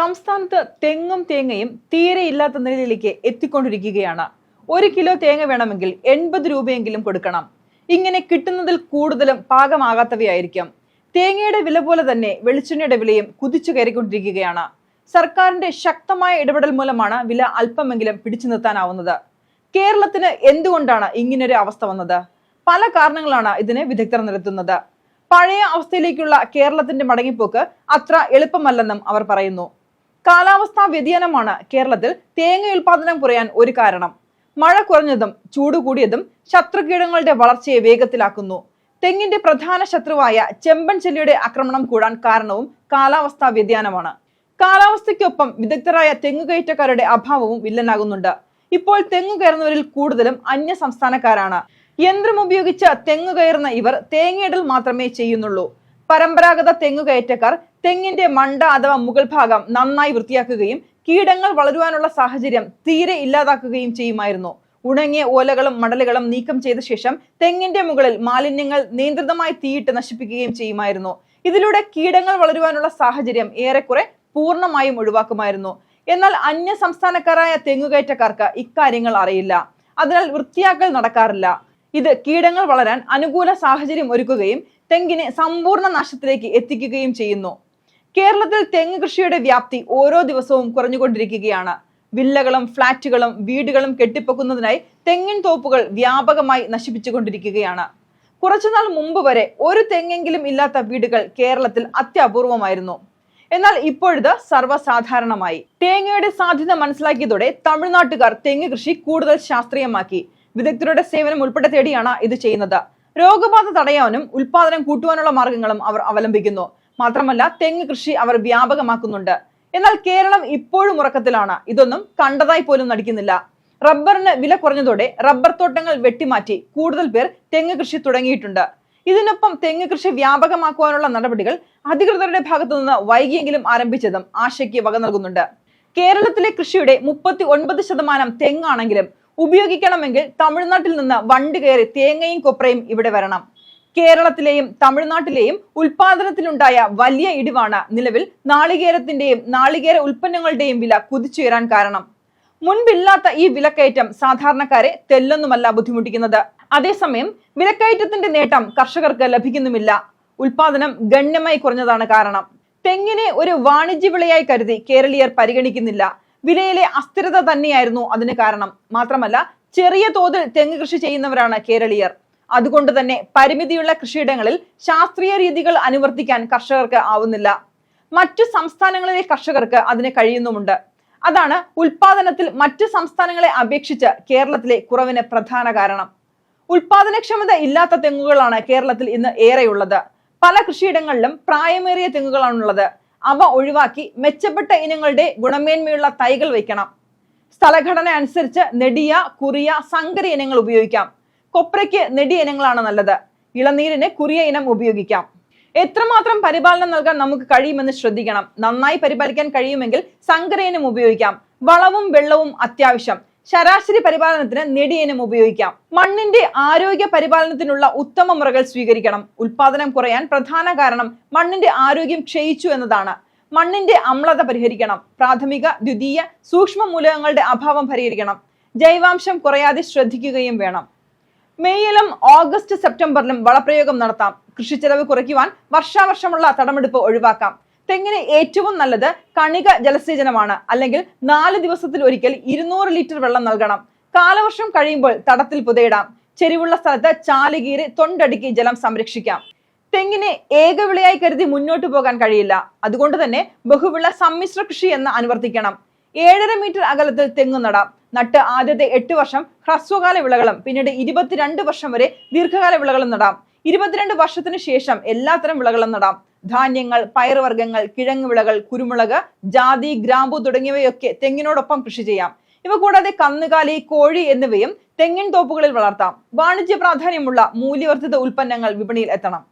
സംസ്ഥാനത്ത് തെങ്ങും തേങ്ങയും തീരെ ഇല്ലാത്ത നിലയിലേക്ക് എത്തിക്കൊണ്ടിരിക്കുകയാണ്. ഒരു കിലോ തേങ്ങ വേണമെങ്കിൽ എൺപത് രൂപയെങ്കിലും കൊടുക്കണം. ഇങ്ങനെ കിട്ടുന്നതിൽ കൂടുതലും പാകമാകാത്തവയായിരിക്കും. തേങ്ങയുടെ വില പോലെ തന്നെ വെളിച്ചെണ്ണയുടെ വിലയും കുതിച്ചു കയറിക്കൊണ്ടിരിക്കുകയാണ്. സർക്കാരിന്റെ ശക്തമായ ഇടപെടൽ മൂലമാണ് വില അല്പമെങ്കിലും പിടിച്ചു നിർത്താനാവുന്നത്. കേരളത്തിന് എന്തുകൊണ്ടാണ് ഇങ്ങനൊരു അവസ്ഥ വന്നത്? പല കാരണങ്ങളാണ് ഇതിനെ വിദഗ്ധർ നിരത്തുന്നത്. പഴയ അവസ്ഥയിലേക്കുള്ള കേരളത്തിന്റെ മടങ്ങിപ്പോക്ക് അത്ര എളുപ്പമല്ലെന്നും അവർ പറയുന്നു. കാലാവസ്ഥാ വ്യതിയാനമാണ് കേരളത്തിൽ തേങ്ങ ഉൽപാദനം കുറയാൻ ഒരു കാരണം. മഴ കുറഞ്ഞതും ചൂട് കൂടിയതും ശത്രുകീടങ്ങളുടെ വളർച്ചയെ വേഗത്തിലാക്കുന്നു. തെങ്ങിന്റെ പ്രധാന ശത്രുവായ ചെമ്പൻ ചെല്ലിയുടെ ആക്രമണം കൂടാൻ കാരണവും കാലാവസ്ഥാ വ്യതിയാനമാണ്. കാലാവസ്ഥയ്ക്കൊപ്പം വിദഗ്ധരായ തെങ്ങുകയറ്റക്കാരുടെ അഭാവവും വില്ലനാകുന്നുണ്ട്. ഇപ്പോൾ തെങ്ങു കയറുന്നവരിൽ കൂടുതലും അന്യ സംസ്ഥാനക്കാരാണ് യന്ത്രം ഉപയോഗിച്ച് തെങ്ങു കയറുന്ന ഇവർ തേങ്ങയിടൽ മാത്രമേ ചെയ്യുന്നുള്ളൂ. പരമ്പരാഗത തെങ്ങുകയറ്റക്കാർ തെങ്ങിന്റെ മണ്ട അഥവാ മുകൾ ഭാഗം നന്നായി വൃത്തിയാക്കുകയും കീടങ്ങൾ വളരുവാനുള്ള സാഹചര്യം തീരെ ഇല്ലാതാക്കുകയും ചെയ്യുമായിരുന്നു. ഉണങ്ങിയ ഓലകളും മടലുകളും നീക്കം ചെയ്ത ശേഷം തെങ്ങിന്റെ മുകളിൽ മാലിന്യങ്ങൾ നിയന്ത്രിതമായി തീയിട്ട് നശിപ്പിക്കുകയും ചെയ്യുമായിരുന്നു. ഇതിലൂടെ കീടങ്ങൾ വളരുവാനുള്ള സാഹചര്യം ഏറെക്കുറെ പൂർണമായും ഒഴിവാക്കുമായിരുന്നു. എന്നാൽ അന്യ സംസ്ഥാനക്കാരായ തെങ്ങുകയറ്റക്കാർക്ക് ഇക്കാര്യങ്ങൾ അറിയില്ല. അതിനാൽ വൃത്തിയാക്കൽ നടക്കാറില്ല. ഇത് കീടങ്ങൾ വളരാൻ അനുകൂല സാഹചര്യം ഒരുക്കുകയും തെങ്ങിനെ സമ്പൂർണ നാശത്തിലേക്ക് എത്തിക്കുകയും ചെയ്യുന്നു. കേരളത്തിൽ തെങ്ങ് കൃഷിയുടെ വ്യാപ്തി ഓരോ ദിവസവും കുറഞ്ഞുകൊണ്ടിരിക്കുകയാണ്. വില്ലകളും ഫ്ളാറ്റുകളും വീടുകളും കെട്ടിപ്പൊക്കുന്നതിനായി തെങ്ങിൻ തോപ്പുകൾ വ്യാപകമായി നശിപ്പിച്ചുകൊണ്ടിരിക്കുകയാണ്. കുറച്ചുനാൾ മുമ്പ് വരെ ഒരു തെങ്ങെങ്കിലും ഇല്ലാത്ത വീടുകൾ കേരളത്തിൽ അത്യപൂർവമായിരുന്നു. എന്നാൽ ഇപ്പോഴത് സർവസാധാരണമായി. തേങ്ങയുടെ സാധ്യത മനസ്സിലാക്കിയതോടെ തമിഴ്നാട്ടുകാർ തെങ്ങ് കൃഷി കൂടുതൽ ശാസ്ത്രീയമാക്കി. വിദഗ്ധരുടെ സേവനം ഉൾപ്പെടെ തേടിയാണ് ഇത് ചെയ്യുന്നത്. രോഗബാധ തടയാനും ഉൽപാദനം കൂട്ടുവാനുള്ള മാർഗങ്ങളും അവർ അവലംബിക്കുന്നു. മാത്രമല്ല തെങ്ങ് കൃഷി അവർ വ്യാപകമാക്കുന്നുണ്ട്. എന്നാൽ കേരളം ഇപ്പോഴും ഉറക്കത്തിലാണ്. ഇതൊന്നും കണ്ടതായി പോലും നടിക്കുന്നില്ല. റബ്ബറിന് വില കുറഞ്ഞതോടെ റബ്ബർ തോട്ടങ്ങൾ വെട്ടിമാറ്റി കൂടുതൽ പേർ തെങ്ങ് കൃഷി തുടങ്ങിയിട്ടുണ്ട്. ഇതിനൊപ്പം തെങ്ങ് കൃഷി വ്യാപകമാക്കുവാനുള്ള നടപടികൾ അധികൃതരുടെ ഭാഗത്തു നിന്ന് വൈകിയെങ്കിലും ആരംഭിച്ചതും ആശയ്ക്ക് വക നൽകുന്നുണ്ട്. കേരളത്തിലെ കൃഷിയുടെ മുപ്പത്തി ഒൻപത് ശതമാനം തെങ്ങാണെങ്കിലും ഉപയോഗിക്കണമെങ്കിൽ തമിഴ്നാട്ടിൽ നിന്ന് വണ്ടി കയറി തേങ്ങയും കൊപ്രയും ഇവിടെ വരണം. കേരളത്തിലെയും തമിഴ്നാട്ടിലെയും ഉൽപാദനത്തിലുണ്ടായ വലിയ ഇടിവാണ് നിലവിൽ നാളികേരത്തിന്റെയും നാളികേര ഉൽപ്പന്നങ്ങളുടെയും വില കുതിച്ചുയരാൻ കാരണം. മുൻപില്ലാത്ത ഈ വിലക്കയറ്റം സാധാരണക്കാരെ തെല്ലൊന്നുമല്ല ബുദ്ധിമുട്ടിക്കുന്നത്. അതേസമയം വിലക്കയറ്റത്തിന്റെ നേട്ടം കർഷകർക്ക് ലഭിക്കുന്നുമില്ല. ഉൽപാദനം ഗണ്യമായി കുറഞ്ഞതാണ് കാരണം. തെങ്ങിനെ ഒരു വാണിജ്യ വിളയായി കരുതി കേരളീയർ പരിഗണിക്കുന്നില്ല. വിലയിലെ അസ്ഥിരത തന്നെയായിരുന്നു അതിന് കാരണം. മാത്രമല്ല ചെറിയ തോതിൽ തെങ്ങ് കൃഷി ചെയ്യുന്നവരാണ് കേരളീയർ. അതുകൊണ്ട് തന്നെ പരിമിതിയുള്ള കൃഷിയിടങ്ങളിൽ ശാസ്ത്രീയ രീതികൾ അനുവർത്തിക്കാൻ കർഷകർക്ക് ആവുന്നില്ല. മറ്റു സംസ്ഥാനങ്ങളിലെ കർഷകർക്ക് അതിന് കഴിയുന്നുമുണ്ട്. അതാണ് ഉൽപാദനത്തിൽ മറ്റു സംസ്ഥാനങ്ങളെ അപേക്ഷിച്ച് കേരളത്തിലെ കുറവിന് പ്രധാന കാരണം. ഉൽപാദനക്ഷമത ഇല്ലാത്ത തെങ്ങുകളാണ് കേരളത്തിൽ ഇന്ന് ഏറെയുള്ളത്. പല കൃഷിയിടങ്ങളിലും പ്രായമേറിയ തെങ്ങുകളാണുള്ളത്. അവ ഒഴിവാക്കി മെച്ചപ്പെട്ട ഇനങ്ങളുടെ ഗുണമേന്മയുള്ള തൈകൾ വയ്ക്കണം. സ്ഥലഘടന അനുസരിച്ച് നെടിയ കുറിയ സങ്കര ഇനങ്ങൾ ഉപയോഗിക്കാം. കൊപ്രയ്ക്ക് നെടിയ ഇനങ്ങളാണ് നല്ലത്. ഇളനീരിന് കുറിയ ഇനം ഉപയോഗിക്കാം. എത്രമാത്രം പരിപാലനം നൽകാൻ നമുക്ക് കഴിയുമെന്ന് ശ്രദ്ധിക്കണം. നന്നായി പരിപാലിക്കാൻ കഴിയുമെങ്കിൽ സങ്കര ഇനം ഉപയോഗിക്കാം. വളവും വെള്ളവും അത്യാവശ്യം. ശരാശരി പരിപാലനത്തിന് നെടിയനം ഉപയോഗിക്കാം. മണ്ണിന്റെ ആരോഗ്യ പരിപാലനത്തിനുള്ള ഉത്തമ മുറകൾ സ്വീകരിക്കണം. ഉൽപാദനം കുറയാൻ പ്രധാന കാരണം മണ്ണിന്റെ ആരോഗ്യം ക്ഷയിച്ചു എന്നതാണ്. മണ്ണിന്റെ അമ്ലത പരിഹരിക്കണം. പ്രാഥമിക ദ്വിതീയ സൂക്ഷ്മ മൂലകങ്ങളുടെ അഭാവം പരിഹരിക്കണം. ജൈവാംശം കുറയാതെ ശ്രദ്ധിക്കുകയും വേണം. മെയ്യിലും ഓഗസ്റ്റ് സെപ്റ്റംബറിലും വളപ്രയോഗം നടത്താം. കൃഷി കൃഷിച്ചെലവ് കുറയ്ക്കുവാൻ വർഷാവർഷമുള്ള തടമെടുപ്പ് ഒഴിവാക്കാം. തെങ്ങിന് ഏറ്റവും നല്ലത് കണിക ജലസേചനമാണ്. അല്ലെങ്കിൽ നാല് ദിവസത്തിൽ ഒരിക്കൽ ഇരുന്നൂറ് ലിറ്റർ വെള്ളം നൽകണം. കാലവർഷം കഴിയുമ്പോൾ തടത്തിൽ പുതയിടാം. ചെരിവുള്ള സ്ഥലത്ത് ചാലുകീറി തൊണ്ടടുക്കി ജലം സംരക്ഷിക്കാം. തെങ്ങിനെ ഏകവിളയായി കരുതി മുന്നോട്ട് പോകാൻ കഴിയില്ല. അതുകൊണ്ട് തന്നെ ബഹുവിള സമ്മിശ്ര കൃഷി എന്ന് അനുവർത്തിക്കണം. ഏഴര മീറ്റർ അകലത്തിൽ തെങ്ങ് നടാം. നട്ട് ആദ്യത്തെ എട്ട് വർഷം ഹ്രസ്വകാല വിളകളും പിന്നീട് ഇരുപത്തിരണ്ട് വർഷം വരെ ദീർഘകാല വിളകളും നടാം. ഇരുപത്തിരണ്ട് വർഷത്തിന് ശേഷം എല്ലാത്തരം വിളകളും നടാം. ധാന്യങ്ങൾ പയറുവർഗങ്ങൾ കിഴങ്ങ് വിളകൾ കുരുമുളക് ജാതി ഗ്രാമ്പു തുടങ്ങിയവയൊക്കെ തെങ്ങിനോടൊപ്പം കൃഷി ചെയ്യാം. ഇവ കൂടാതെ കന്നുകാലി കോഴി എന്നിവയും തെങ്ങിൻ തോപ്പുകളിൽ വളർത്താം. വാണിജ്യ പ്രാധാന്യമുള്ള മൂല്യവർദ്ധിത ഉൽപ്പന്നങ്ങൾ വിപണിയിൽ എത്തണം.